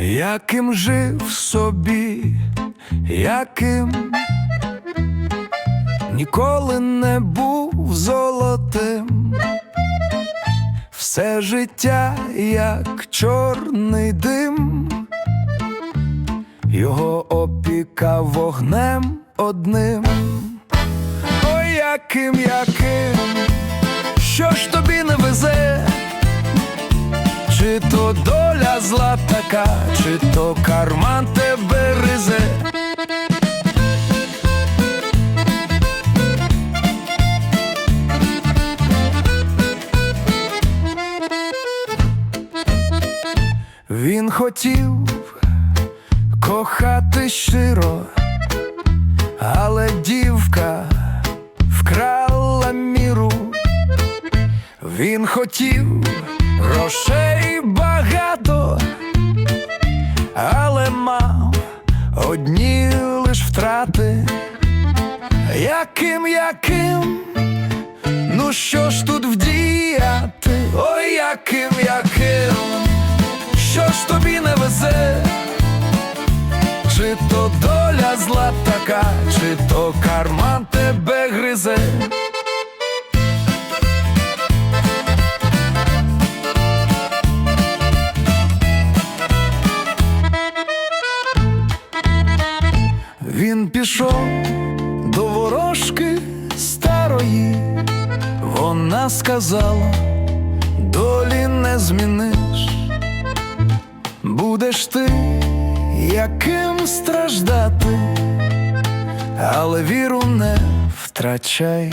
яким жив собі, яким ніколи не був золотим. Все життя, як чорний дим, його опікав вогнем одним. Ой, яким, яким, доля зла така, чи то карман тебе ризе. Він хотів кохати щиро, але дівка вкрала міру. Він хотів грошей одні лиш втрати. Яким, яким, ну що ж тут вдіяти? Ой, яким, яким, що ж тобі не везе? Чи то доля зла така, чи то карман тебе гризе? Він пішов до ворожки старої, вона сказала, долі не зміниш, будеш ти яким страждати, але віру не втрачай.